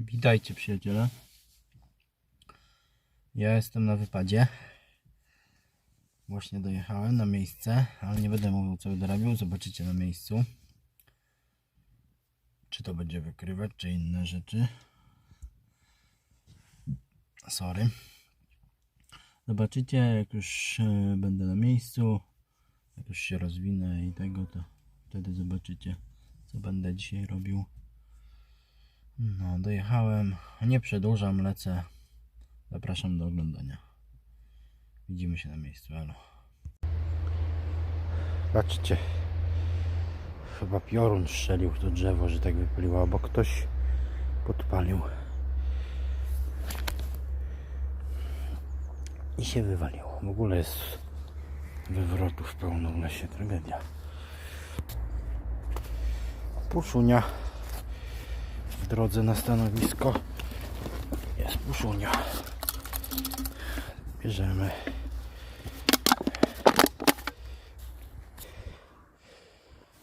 Witajcie przyjaciele. Ja jestem na wypadzie. Właśnie dojechałem na miejsce, ale nie będę mówił co będę robił. Zobaczycie na miejscu. Czy to będzie wykrywać, czy inne rzeczy. Sorry. Zobaczycie, jak już e, będę na miejscu, jak już się rozwinę i tego, to wtedy zobaczycie, co będę dzisiaj robił. No, dojechałem. Nie przedłużam, lecę. Zapraszam do oglądania. Widzimy się na miejscu. Elo. Patrzcie. Chyba piorun strzelił w to drzewo, że tak wypaliło, bo ktoś podpalił. I się wywaliło. W ogóle jest wywrotów pełno w lesie. Tragedia. Puszunia drodze na stanowisko jest puszunia. Bierzemy.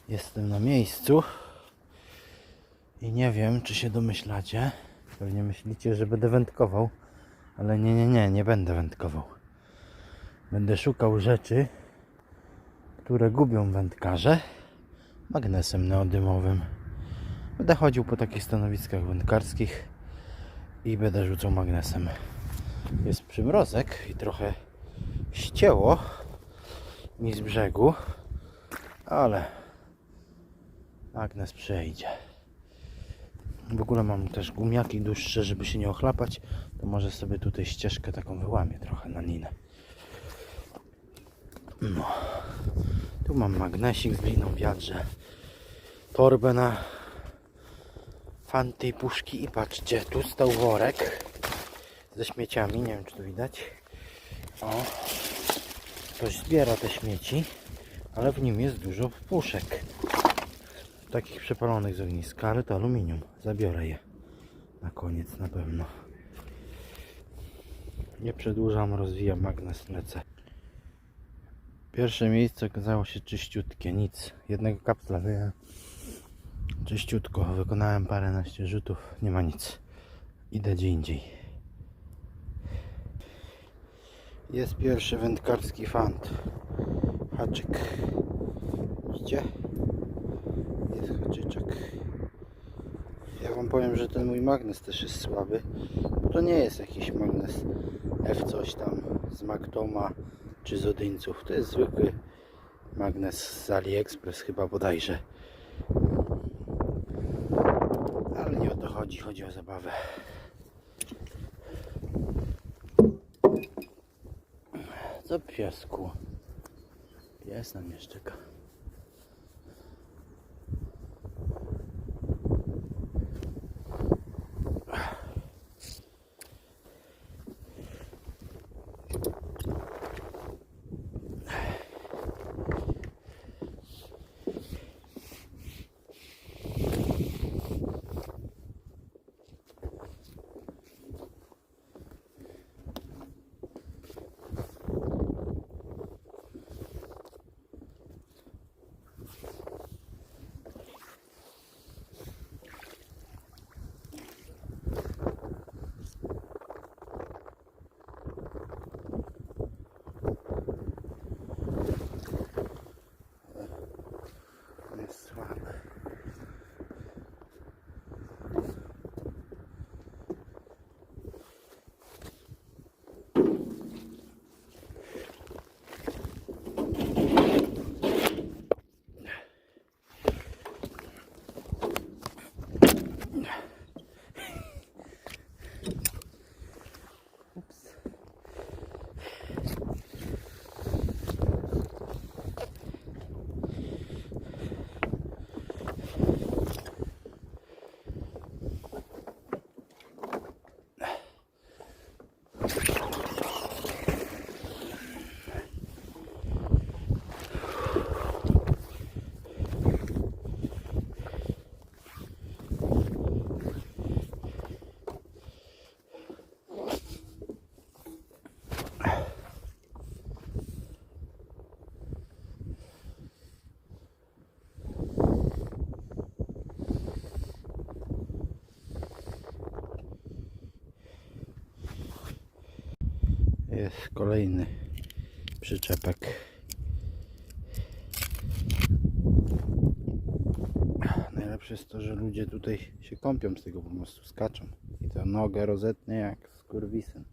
Jestem na miejscu i nie wiem, czy się domyślacie. Pewnie myślicie, że będę wędkował, ale nie, nie, nie, nie będę wędkował. Będę szukał rzeczy, które gubią wędkarze magnesem neodymowym. Będę chodził po takich stanowiskach wędkarskich i będę rzucał magnesem. Jest przymrozek i trochę ścięło mi z brzegu, ale magnes przejdzie. W ogóle mam też gumiaki dłuższe, żeby się nie ochlapać, to może sobie tutaj ścieżkę taką wyłamię trochę na linę. No. Tu mam magnesik z liną wiadrze, torbę na fanty i puszki i patrzcie, tu stał worek ze śmieciami, nie wiem czy to widać. O, ktoś zbiera te śmieci, ale w nim jest dużo puszek. Takich przepalonych z ogniska, ale to aluminium. Zabiorę je na koniec na pewno. Nie przedłużam, rozwijam magnes, lecę. Pierwsze miejsce okazało się czyściutkie, nic. Jednego kapsla wyjąłem. Czyściutko, wykonałem paręnaście rzutów, nie ma nic. Idę gdzie indziej. Jest pierwszy wędkarski fant. Haczyk. Widzicie? Jest haczyczek. Ja wam powiem, że ten mój magnes też jest słaby. Bo to nie jest jakiś magnes F coś tam z Magtoma czy z Odyńców. To jest zwykły magnes z AliExpress chyba bodajże. Ale nie o to chodzi, chodzi o zabawę. Co piesku? Pies na mnie szczeka. Kolejny przyczepek. Najlepsze jest to, że ludzie tutaj się kąpią z tego po prostu skaczą. I to nogę rozetnie jak skurwisyn.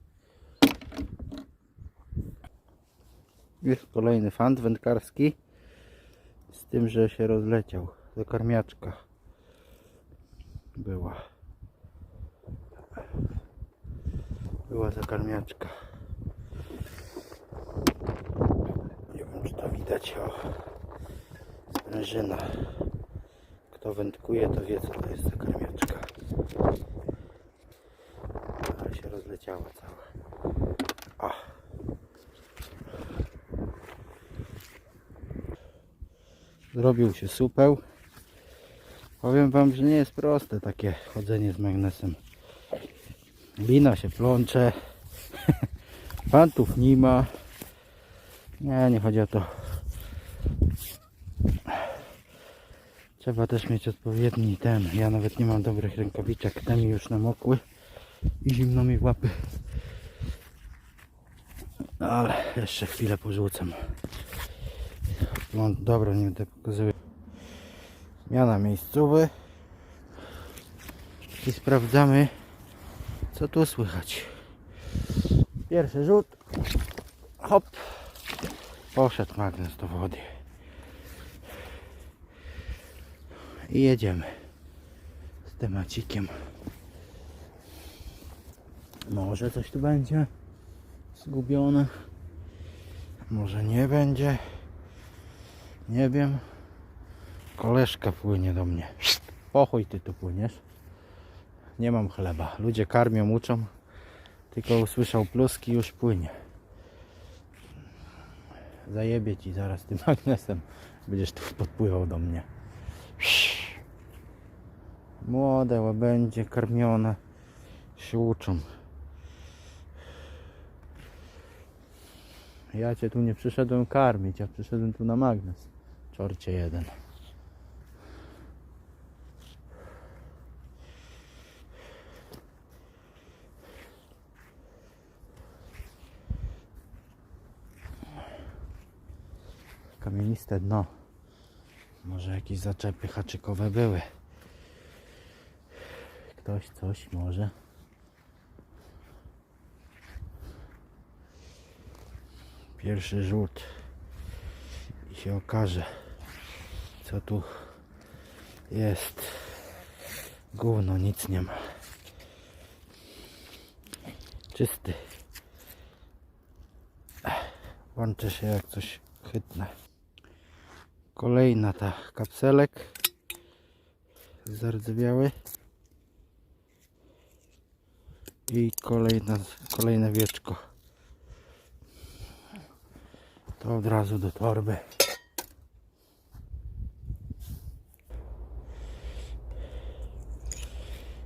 Jest kolejny fant wędkarski. Z tym, że się rozleciał. Zakarmiaczka była. Była zakarmiaczka. Czy to widać. O, sprężyna. Kto wędkuje, to wie, co to jest zakarmiaczka. Ale się rozleciała cała. O. Zrobił się supeł. Powiem wam, że nie jest proste takie chodzenie z magnesem. Lina się plącze. Pantów nie ma. Nie, nie chodzi o to. Trzeba też mieć odpowiedni ten. Ja nawet nie mam dobrych rękawiczek. Te mi już namokły. I zimno mi łapy. Ale jeszcze chwilę porzucam. No dobra, nie będę pokazywał. Zmiana miejscowy. I sprawdzamy co tu słychać. Pierwszy rzut. Hop. Poszedł magnes do wody. I jedziemy z temacikiem. Może coś tu będzie zgubione. Może nie będzie. Nie wiem. Koleżka płynie do mnie. Pochuj ty tu płyniesz. Nie mam chleba. Ludzie karmią, uczą. Tylko usłyszał pluski już płynie. Zajebie ci zaraz tym magnesem. Będziesz tu podpływał do mnie. Młode łabędzie karmione się uczą. Ja cię tu nie przyszedłem karmić, ja przyszedłem tu na magnes. Czorcie jeden. Kamieniste dno. Może jakieś zaczepy haczykowe były. Ktoś coś może. Pierwszy rzut. I się okaże, co tu jest. Gówno, nic nie ma. Czysty. Łączę się jak coś chytne. Kolejna ta kapselek. Zardzewiały. I kolejna, kolejne wieczko. To od razu do torby.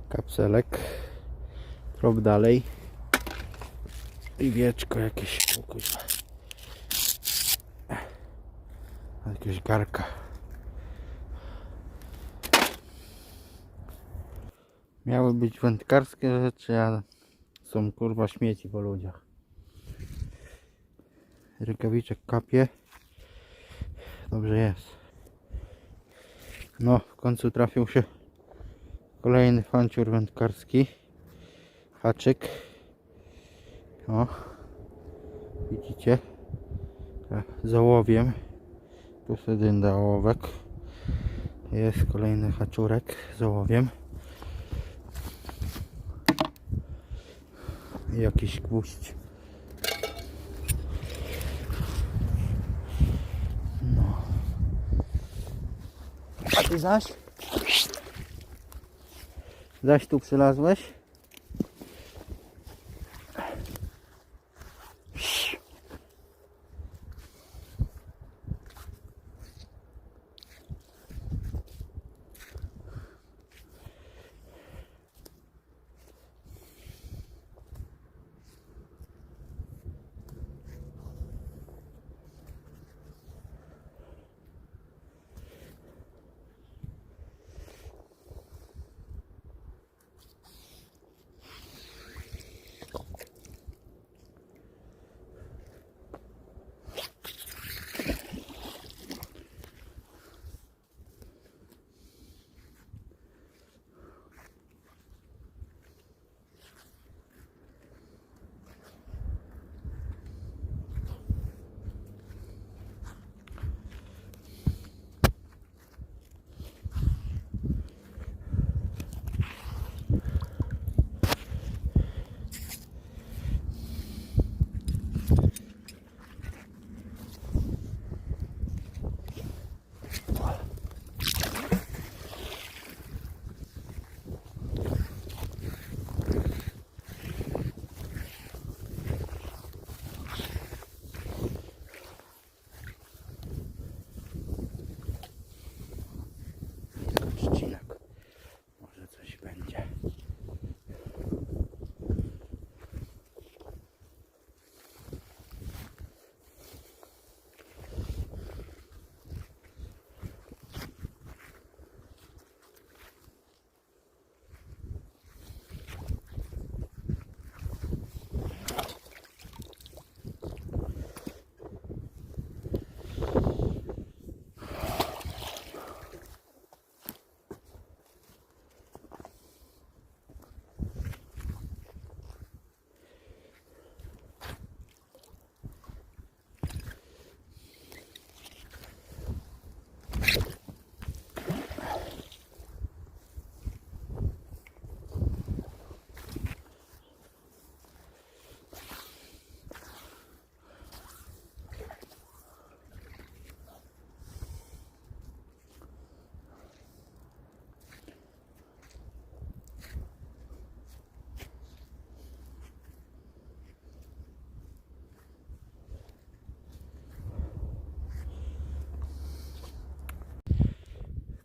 Kapselek. Trop dalej. I wieczko jakieś. O Jakieś garka. Miały być wędkarskie rzeczy, ale są kurwa śmieci po ludziach. Rękawiczek kapie. Dobrze jest. No, w końcu trafił się kolejny fanciur wędkarski. Haczyk. O, widzicie? Z ołowiem. Tu sobie ołówek. Jest kolejny haczurek z ołowiem. I jakiś gwóźdź. No. A ty zaś? Zaś tu przylazłeś?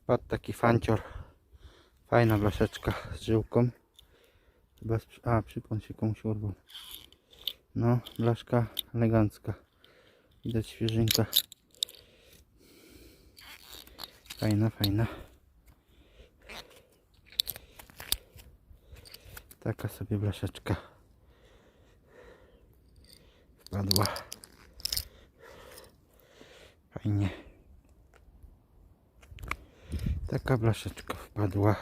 Wpadł taki fancior. Fajna blaszeczka z żyłką. Chyba z, a, przypon się komuś urwał. No, blaszka elegancka. Widać świeżynka. Fajna, fajna. Taka sobie blaszeczka. Wpadła. Fajnie. Taka blaszeczka wpadła.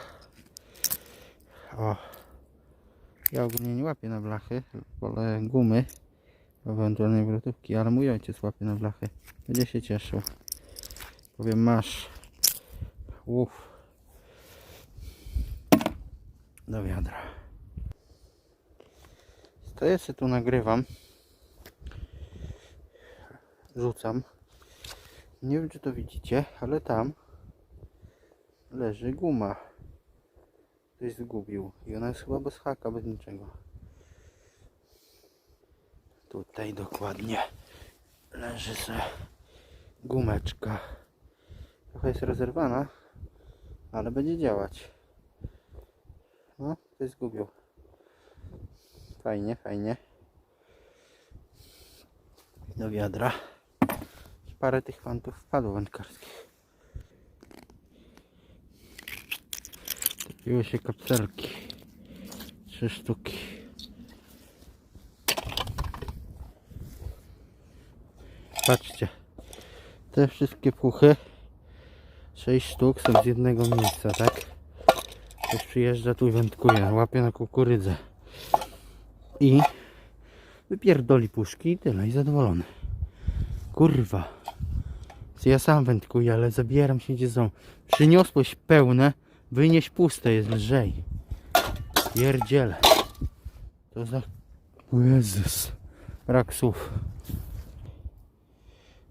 O. Ja ogólnie nie łapię na blachy, wolę gumy, ewentualnie wrotówki, ale mój ojciec łapie na blachy. Będzie się cieszył. Powiem masz. Uff. Do wiadra. Stoję się tu nagrywam. Rzucam. Nie wiem czy to widzicie, ale tam leży guma. Ktoś zgubił. I ona jest chyba bez haka, bez niczego. Tutaj dokładnie leży se gumeczka. Trochę jest rozerwana, ale będzie działać. No, ktoś zgubił. Fajnie, fajnie. Do wiadra. Parę tych fantów wpadło wędkarskich. Topiły się kapselki. Trzy sztuki. Patrzcie. Te wszystkie puchy. Sześć sztuk są z jednego miejsca, tak? Ktoś przyjeżdża tu i wędkuje. Łapie na kukurydzę. I wypierdoli puszki i tyle. I zadowolony. Kurwa. Ja sam wędkuję, ale zabieram się gdzie są. Przyniosłeś pełne, wynieś puste, jest lżej. Pierdziele. To za... O Jezus. Brak słów.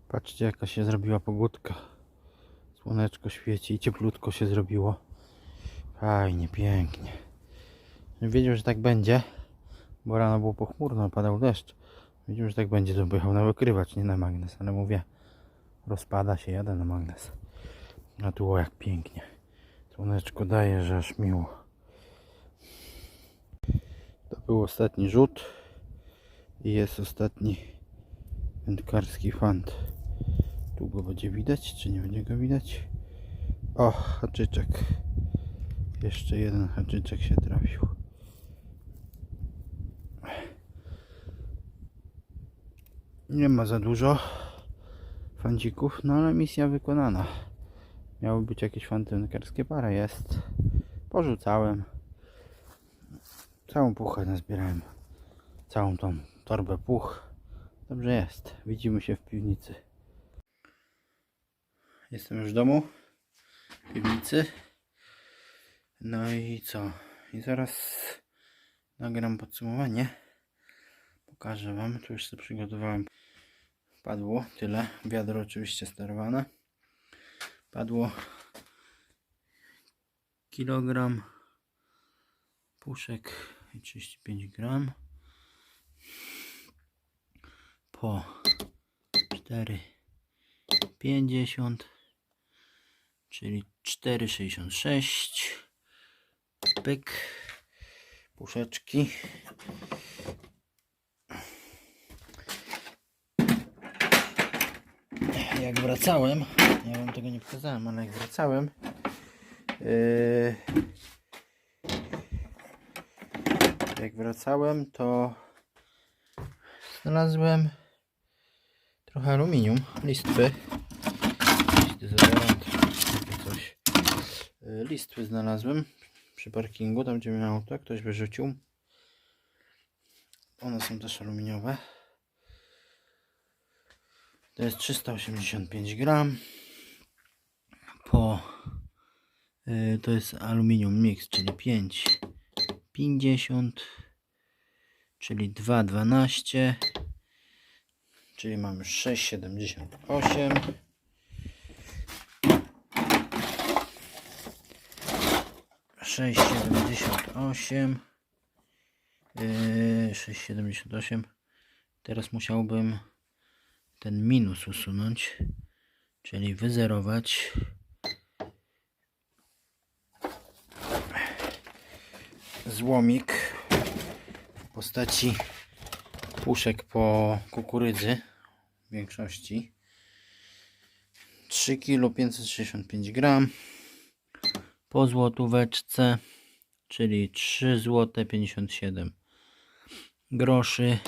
Patrzcie jaka się zrobiła pogódka. Słoneczko świeci i cieplutko się zrobiło. Fajnie, pięknie. Wiedział, że tak będzie, bo rano było pochmurno, padał deszcz. Wiedział, że tak będzie, to by jechał na wykrywacz, nie na magnes, ale mówię, rozpada się, jadę na magnes. A tu o jak pięknie. Słoneczko daje, że aż miło. To był ostatni rzut i jest ostatni wędkarski fant. Tu go będzie widać, czy nie będzie go widać? O, haczyczek. Jeszcze jeden haczyczek się trafił. Nie ma za dużo fancików, no ale misja wykonana. Miały być jakieś fanty wędkarskie, parę jest. Porzucałem. Całą puchę nazbierałem. Całą tą torbę puch. Dobrze jest. Widzimy się w piwnicy. Jestem już w domu. W piwnicy. No i co? I zaraz nagram podsumowanie. Pokażę Wam. Tu już sobie przygotowałem. Padło tyle. Wiadro oczywiście sterowane. Padło. Kilogram puszek i 35 gram. Po 4,50 czyli 4,66 pyk. Puszeczki jak wracałem ja wam tego nie pokazałem ale jak wracałem yy, jak wracałem to znalazłem trochę aluminium, listwy. Coś. Yy, listwy znalazłem przy parkingu, tam gdzie miałem auto, ktoś wyrzucił. One są też aluminiowe to jest 385 gram. Po y, to jest aluminium mix, czyli 5 50 czyli 2,12 czyli mamy 6,78 6,78 yy, 6,78 teraz musiałbym ten minus usunąć, czyli wyzerować. Złomik w postaci puszek po kukurydzy w większości. 3 kg 565 gram. Po złotóweczce czyli 3 zł 57 groszy.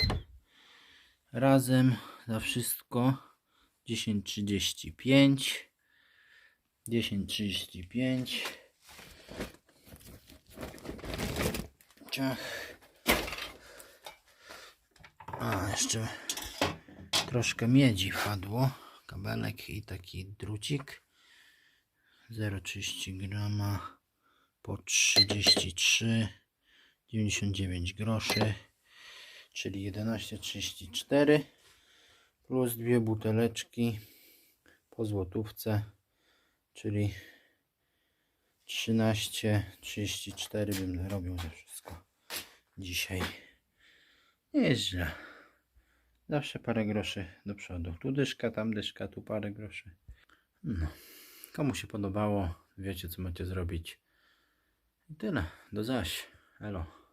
Razem za wszystko. 10,35 10,35 ciach. A jeszcze troszkę miedzi wpadło. Kabelek i taki drucik. 0,30 grama po 33 99 groszy czyli 11,34 plus dwie buteleczki po złotówce czyli 13,34 bym zarobił za wszystko dzisiaj. Nie jest źle zawsze parę groszy do przodu. Tu dyszka, tam dyszka, tu parę groszy. No. komu się podobało wiecie co macie zrobić. I tyle, do zaś, elo